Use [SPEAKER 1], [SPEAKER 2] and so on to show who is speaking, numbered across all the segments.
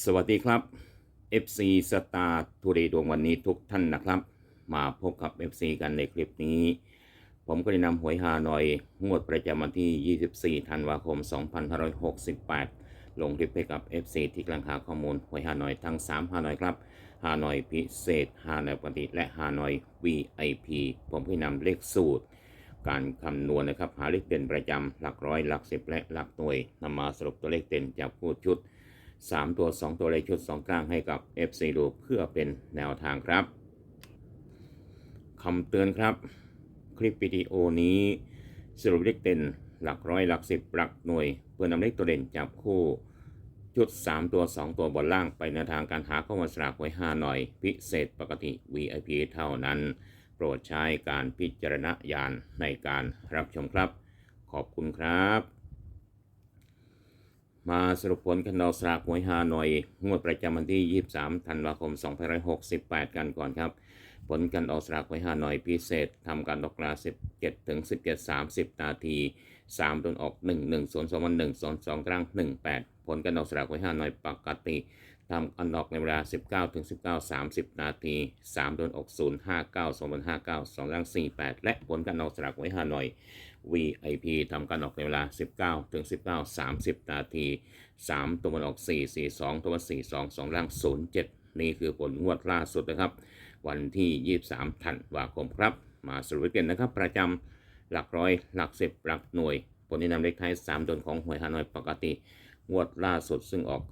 [SPEAKER 1] สวัสดีครับ FC Star ทูเดย์ดวงวันนี้ทุกท่านนะครับ มาพบกับ FC กันในคลิปนี้ ผมก็ได้นำหวยฮานอยงวดประจำวันที่ 24 ธันวาคม 2568 ลงคลิปให้กับ FC ที่กำลังหาข้อมูลหวยฮานอยทั้ง 3 ฮานอยครับฮานอยพิเศษฮานอยปกติและฮานอย VIP ผมก็นำเลขสูตร การคำนวณนะครับหาเลขเด่นประจำหลักร้อยหลักสิบและหลักหน่วยนำมาสรุปตัวเลขเด่นจากผู้ชุด 3 ตัว 2 ตัวเลขชุด 2 กลางให้กับ FC ดูเพื่อเป็นแนวทางครับคำเตือนครับ คลิปวิดีโอนี้สรุปเลขเด่นหลักร้อยหลักสิบหลักหน่วย เพื่อนำเลขตัวเด่นจับคู่ชุด 3 ตัว 2 ตัวบนล่างไปในวทางการหาข้อมูลสลากไว้ 5 หน่อย พิเศษปกติ VIP เท่านั้น โปรดใช้การพิจารณญาณในการรับชมครับ ขอบคุณครับ มาสรุปผลกันดอกสลากหวยฮานอย งวดประจำวันที่ 23 ธันวาคม 2568 กันก่อนครับ ผลการออกสลากหวยฮานอยพิเศษทำการออกลา 17 ถึง 17 30 นาที 3ต้นออก 1 1 0 2 1 2 2กลาง 18 ผลการออกสลากหวยฮานอยปกติทำการออกในเวลา 19 ถึง 19 30 นาที3ต้นออก 0 5 9 2-5-9 2ล่าง48 และผลการออกสลากหวยฮานอย VIP ทำการออกในเวลา 19 ถึง 19 30 นาที 3 ตัวมันออก 4 4 2 ตัวมัน4 2 2 ล่าง 07 นี่คือผลงวดล่าสุดนะครับ วันที่ 23ธันวาคมครับ มาสรุปกันนะครับ ประจำหลักร้อยหลักสิบหลักหน่วย ผลที่นำเลขท้าย3ตัวของหวยฮานอยปกติ งวดล่าสุดซึ่งออก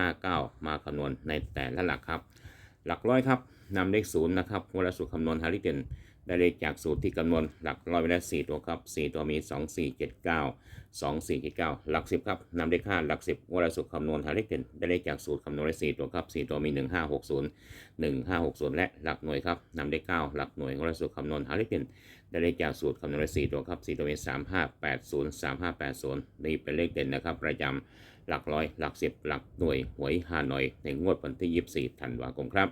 [SPEAKER 1] 059 มาคำนวณในแต่ละหลักครับ หลักร้อยครับ นำเลขศูนย์นะครับงวล่าสุดคำนวณหาเลขเด่น ได้เลขจากสูตรที่คำนวณหลักร้อยไปได้ว4ตัวครับ 4 ตัวมี 2 4 7 9 2 4 7 9 หลัก 10 ครับนำเลข5หลัก 10งวล่าสุดคำนวณหาเลขเด่น ได้เลขจากสูตรคำนวณได้4ตัวครับ 4 ตัวมี 1 5 6 0 1 5 6 0 และหลักหน่วยครับนำเลข9หลักหน่วยงวล่าสุดคำนวณหาเลขเด่น ได้เลขจากสูตรคำนวณได้4ตัวครับ 4 ตัวมี 3 5 8 0 3 5 8 0 นี่เป็นเลขเด่นนะครับประจำหลักร้อย หลัก10หลักหน่วย หวยฮานอย ในงวดวันที่ 24 ธันวาคมครับ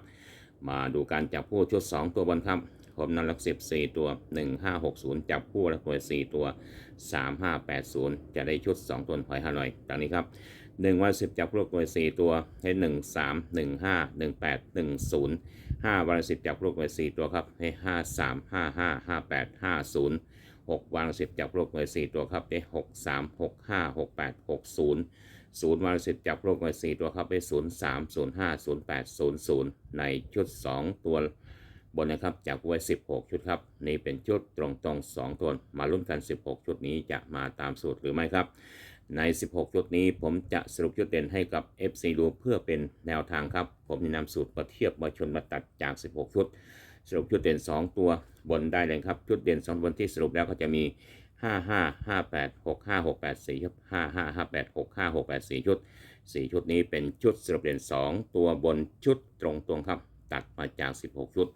[SPEAKER 1] มาดูการจับคู่ชุด 2 ตัวบนครับผมนำหลักสิบสี่ตัว 1560 จับคู่และหน่วย4ตัว 3580 จะได้ชุด 2 ตัวหอยฮาหน่อยดังนี้ครับ1วัน10 จับคู่หน่วย 4 ตัวให้ 1 3 1 5 1 8 1 0 5วัน10 จับคู่หน่วย 4 ตัวครับให้ 5 3 5 5 5 8 5 0 6วัน10 จับคู่หน่วย 4 ตัวครับให้6 3 6 5 6 8 6 0 ศูนย์วันสิบจับโรคหน่วยสี่ตัวครับไปศูนย์สามศูนย์ห้าศูนย์แปดศูนย์ศูนย์ในชุดสองตัวบนนะครับจับไว้สิบหกชุดครับ นี่เป็นชุดตรงตรงสองตัวมาลุ้นกันสิบหกชุดนี้จะมาตามสูตรหรือไม่ครับ ใน 16 ชุดนี้ผมจะสรุปชุดเด่นให้กับ FC ดูเพื่อเป็นแนวทางครับ ผมจะนำสูตรมาเทียบมาชนมาตัดจาก 16 ชุด สรุปชุดเด่น 2 ตัวบนได้เลยครับ ชุดเด่น2บนที่สรุปแล้วก็จะมี ห้าห้าห้าแปดหกห้าหกแปดสี่ครับห้าห้าห้าแปดหกห้าหกแปดสี่ชุดสี่ชุดนี้เป็นชุดสรุปเด่นสองตัวบนชุดตรงตรงครับ ตัดมาจากสิบหกชุด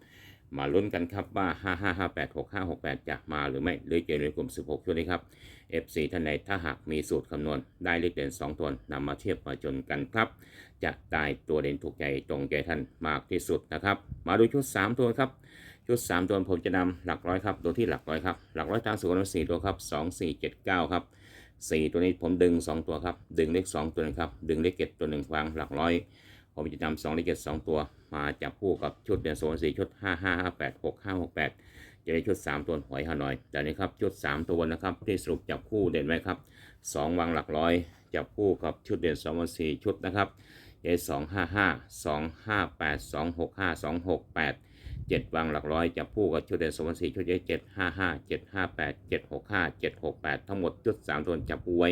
[SPEAKER 1] มาลุ้นกันครับว่าห้าห้าห้าแปดหกห้าหกแปดจะมาหรือไม่หรือจะอยู่ในกลุ่มสิบหกชุดนี้ครับ FC ท่านใดถ้าหากมีสูตรคำนวณได้เลขเด่นสองตัวนำมาเทียบมาจนกันครับ จะได้ตัวเด่นถูกใจตรงใจท่านมากที่สุดนะครับ มาดูชุด3ตัวครับ ชุด 3 ตัวผมจะนำหลักร้อยครับตัวที่หลักร้อยครับหลักร้อยตามสูตรสี่ตัวครับ2 4 7 9ครับ4ตัวนี้ผมดึง 2 ตัวครับดึงเลข2ตัวนึงครับดึงเลขเจ็ดตัวหนึ่งวางหลักร้อย ผมจะนำสองเลขเจ็ดสองตัว มาจับคู่กับชุดเดือนโซนสี่ชุด5 5 5 8 6 5 6 8จะได้ชุด 3 ตัวหอยฮานอยแต่นี้ครับชุด 3 ตัวนะครับที่สรุปจับคู่เด่นไว้ครับ 2 วางหลักร้อยจับคู่กับชุดเด่น2วัน4ชุดนะครับเอสองห้าห้าสองห้าแปดสองหกห้าสองหกแปด เจ็ดวางหลักร้อยจับคู่กับชุดเด่นสมวันสี่ชุดเจ็ดห้าห้าเจ็ดห้าแปดเจ็ดหกห้าเจ็ดหกแปดทั้งหมดชุดสามตัวจับคู่ไว้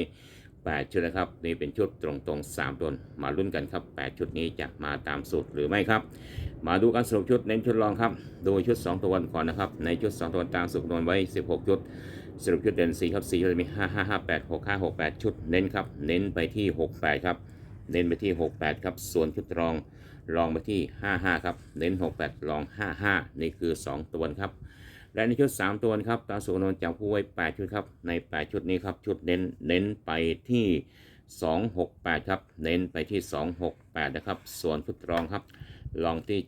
[SPEAKER 1] แปดชุดนะครับนี่เป็นชุดตรงตรงๆสามตัวมาลุ้นกันครับแปดชุดนี้จะมาตามสูตรหรือไม่ครับ มาดูการสรุปชุดเน้นชุดรองครับดูชุด2ตัวก่อนนะครับในชุด2ตัวตามสุกนวนไว้16ชุดสรุปชุดเด่น4ครับ4ชุดมี5 5 5 8 6 5 6 8ชุดเน้นครับเน้นไปที่68ครับเน้นไปที่68ครับส่วนชุดรอง รองไปที่ 55 ครับ เน้น 68รอง 55 นี่คือ 2 ตัวครับ และในชุด 3 ตัวครับตาสุกนวนจับคู่ไว้ 8 ชุดครับ ใน 8 ชุดนี้ครับ ชุดเน้น เน้นไปที่ 268 ครับ เน้นไปที่ 268 นะครับ ส่วนชุดรองครับ ลองที่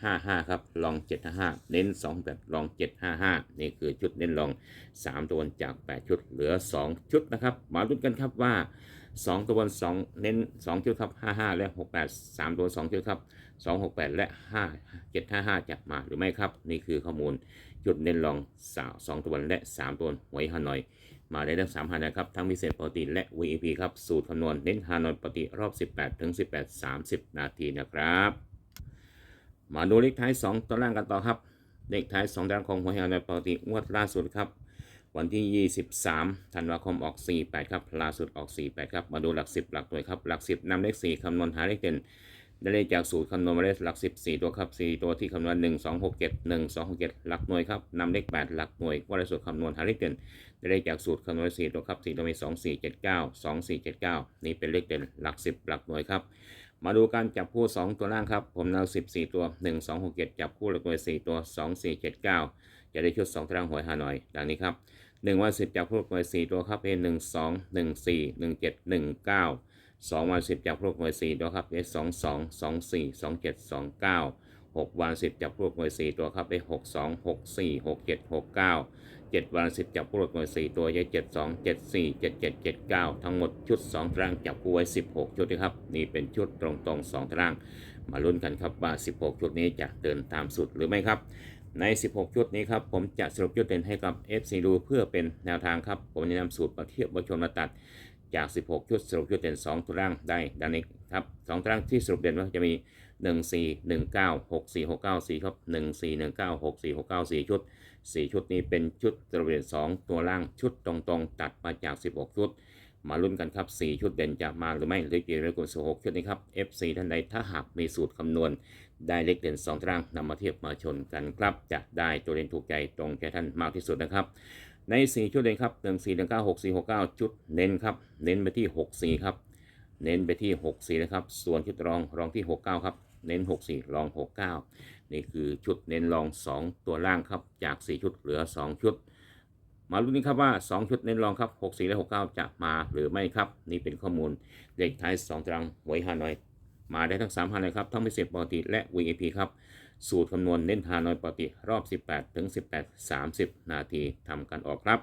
[SPEAKER 1] 755 ครับ ลอง 755 เน้น2แบบลอง 755 นี่คือชุดเน้นลอง 3 ตัวจาก 8 ชุด เหลือ 2 ชุดนะครับ มาลุ้นกันครับว่า สองตัวบนสองเน้นสองชุดครับห้าห้าและหกแปดสามตัวสองชุดครับสองหกแปดและห้าเจ็ดห้าห้าจะมาหรือไม่ครับ นี่คือข้อมูลจุดเน้นรองสองตัวบนและสามตัวหวยฮานอย มาได้ทั้งสามฮานอยครับ ทั้งพิเศษปกติและ VIP ครับ สูตรคำนวณเน้นฮานอยปกติรอบ 18 ถึง 18 30 นาทีนะครับ มาดูเลขท้าย 2ตัวล่างกันต่อครับเลขท้าย2ตัวล่างของหวยฮานอยปกติงวดล่าสุดครับ วันที่ 23 ธันวาคมออก 48 ครับล่าสุดออก 48 ครับ มาดูหลัก 10 หลักหน่วยครับ หลัก 10นำเลข 4คำนวณหาเลขเด่น ได้เลขจากสูตรคำนวณมาเลขหลัก 10 4 ตัวครับ 4 ตัวที่คำนวณ 1 2 6 7 1 2 6 7 หลักหน่วยครับนำเลข 8 หลักหน่วยว่าในสูตรคำนวณหาเลขเด่น ได้เลขจากสูตรคำนวณ 4 ตัวครับ 4 ตัวมี 2 4 7 9 2 4 7 9 นี่เป็นเลขเด่น หลัก 10 หลักหน่วยครับมาดูการจับคู่ 2 ตัวล่างครับ ผมนำ10 4ตัว 1 2 6 7 จับคู่หลักหน่วย 4 ตัว 2 4 7 9 จะได้ชุด2ตารางหวยฮานอย ดังนี้ครับ1วัน10จับคู่หลักหน่วย4ตัวครับเป็น 1 2 1 4 1 7 1 9 2 วัน 10จับคู่หลักหน่วย4ตัวครับเป็น2 2 2 4 2 7 2 9 6 วัน 10จับคู่หลักหน่วย4ตัวครับเป็น6 2 6 4 6 7 6 9 7 วัน 10จับคู่หลักหน่วย4ตัวยัง7 2 7 4 7 7 7 9 ทั้งหมดชุด 2 ตารางจับคู่ไว้ 16 ชุดนะครับ นี่เป็นชุดตรงๆ 2 ตาราง มาลุ้นกันครับว่า 16 ชุดนี้จะเดินตามสุดหรือไม่ครับ ใน 16 ชุดนี้ครับ ผมจะสรุปจุดเด่นให้กับ FC ดูเพื่อเป็นแนวทางครับ ผมจะนำสูตรมาเทียบมาชนมาตัดจาก 16 ชุดสรุปจุดเด่น 2ตารางได้ดังนี้ครับ2ตารางที่สรุปเด่นว่าจะมี 1 4 1 9 6 4 6 9 4ครับ1 4 1 9 6 4 6 9 4 ชุด 4 ชุดนี้เป็นชุดสรุปเด่น 2 ตัวล่างชุดตรงๆ ตัดมาจาก 16 ชุด มาลุ้นกันครับ 4 ชุดเด่นจะมาหรือไม่หรือจะเรียกว่า16 ชุดนี้ครับ FC ท่านใดถ้าหากมีสูตรคำนวณ ได้เลขเด่น 2ตารางนำมาเทียบมาชนกันครับ จะได้ตัวเด่นถูกใจตรงใจท่านมากที่สุดนะครับ ใน 4 ชุดเด่นครับ 1 4 1 9 6 4 6 9 ชุดเน้นครับ เน้นไปที่ 6 4 ครับ เน้นไปที่ 6 4 นะครับ ส่วนชุดรองรองที่ 6 9 ครับ เน้น 6 4 รอง 6 9 นี่คือชุดเน้นรอง 2 ตัวล่างครับ จาก 4 ชุดเหลือ 2 ชุด มาลุ้นนี้ครับว่า 2 ชุดเน้นรองครับ 6 4 และ 6 9 จะมาหรือไม่ครับ นี่เป็นข้อมูลเลขท้าย 2ตารางหวยฮานอย มาได้ทั้ง3ฮานอยครับ ทั้งพิเศษปกติและ VIP ครับ สูตรคำนวณเน้นฮานอยปกติรอบ 18 ถึง 18 30 นาทีทำการออกครับ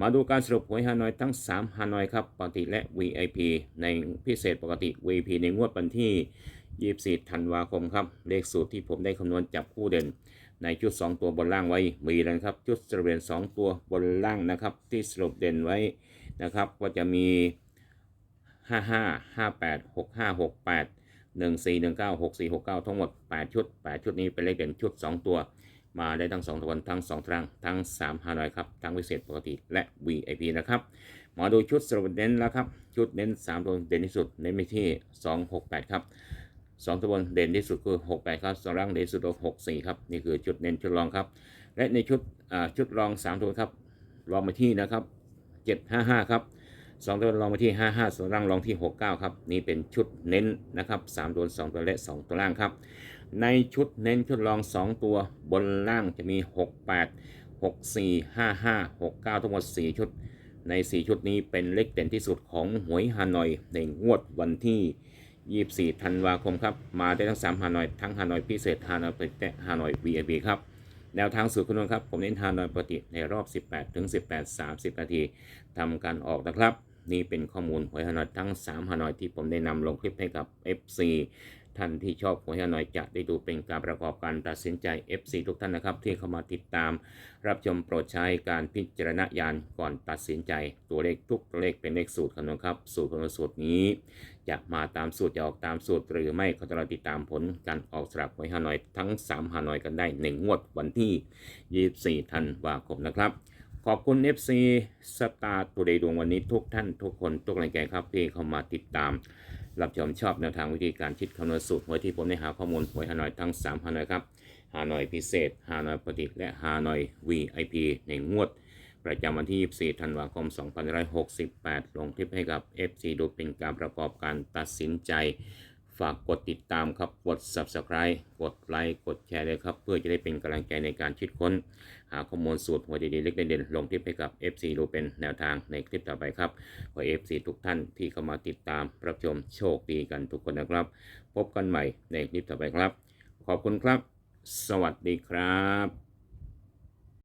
[SPEAKER 1] มาดูการสรุปหวยฮานอยทั้ง3ฮานอยครับปกติและ VIP ในพิเศษปกติ VIP ในงวดวันที่ 24 ธันวาคมครับเลขสูตรที่ผมได้คำนวณจับคู่เด่น ในชุด 2 ตัวบนล่างไว้มีแล้วนะครับชุดสรุปเด่น2ตัวบนล่างนะครับ ที่สรุปเด่นไว้นะครับก็จะมี 55 58 65 68 1 4 1 9 6 4 6 9 ทั้งหมด 8 ชุด 8 ชุดนี้เป็นเลขเด่นชุด 2 ตัว มาได้ทั้ง2ตัวทั้ง2ตาราง ทั้ง3ฮานอยครับ ทั้งพิเศษปกติและ VIP นะครับมาดูชุดสรุปเน้นแล้วครับ ชุดเน้น3ตัวเด่นที่สุดเน้นไปที่ 2 6 8 ครับ 2ตัวบนเด่นที่สุดคือ 68 ครับสองล่างเด่นที่สุดคือ64 ครับ นี่คือจุดเน้นชุดรองครับ และในชุดชุดรอง3ตัวครับรองมาที่นะครับ 755 ครับสองตัวรองมาที่ 55ส่วนล่างรองที่ 69 ครับ นี่เป็นชุดเน้นนะครับ3ตัว2ตัวและ 2 ตัวล่างครับ ในชุดเน้นชุดรอง 2 ตัวบนล่างจะมี 68 64 55 69 ทั้งหมด 4 ชุด ใน 4 ชุดนี้เป็นเลขเด่นที่สุดของหวยฮานอยในงวดวันที่ 24ธันวาคมครับ มาได้ทั้ง3ฮานอย ทั้งฮานอยพิเศษฮานอยปฏิและฮานอย VIP ครับ แนวทางสู่คุณนวณครับ ผมเน้นฮานอยปกติในรอบ 18ถึง18 30 นาทีทำการออกนะครับ นี่เป็นข้อมูลหวยฮานอยทั้ง 3 ฮานอยที่ผมได้นำลงคลิปให้กับ FC ท่านที่ชอบหวยฮานอยจะได้ดูเป็นการประกอบการตัดสินใจ FC ทุกท่านนะครับ ที่เข้ามาติดตาม รับชมโปรดใช้การพิจารณญาณก่อนตัดสินใจ ตัวเลขทุกตัวเลขเป็นเลขสูตรคำนวณครับ สูตรคำนวณสูตรนี้ จะมาตามสูตรจะออกตามสูตรหรือไม่ก็จะรอติดตามผลการออกสลับหวยฮานอยทั้ง 3 ฮานอยกันได้ในงวดวันที่ 24ธันวาคมนะครับขอบคุณ FC สตาร์ตัวเดย์ดวงวันนี้ทุกท่านทุกคนทุกแรงใจครับที่เข้ามาติดตาม รับชมชอบแนวทางวิธีการคิดคำนวณสูตรหวยที่ผมได้หาข้อมูลหวยฮานอยทั้ง3ฮานอยครับฮานอยพิเศษฮานอยปกติและฮานอย VIP ในงวด ประจำวันที่ 24 ธันวาคม 2568 ลงคลิปให้กับ FC ดูเป็นการประกอบการตัดสินใจ ฝากกดติดตามครับกด Subscribe กดไลค์กดแชร์เลยครับ เพื่อจะได้เป็นกำลังใจในการคิดค้น หาข้อมูลสูตรหัวดีๆเล็กเด่นๆลงคลิปให้กับ FC ดูเป็นแนวทางในคลิปต่อไปครับขอ FC ทุกท่านที่เข้ามาติดตามรับชมโชคดีกันทุกคนนะครับ พบกันใหม่ในคลิปต่อไปครับ ขอบคุณครับ สวัสดีครับ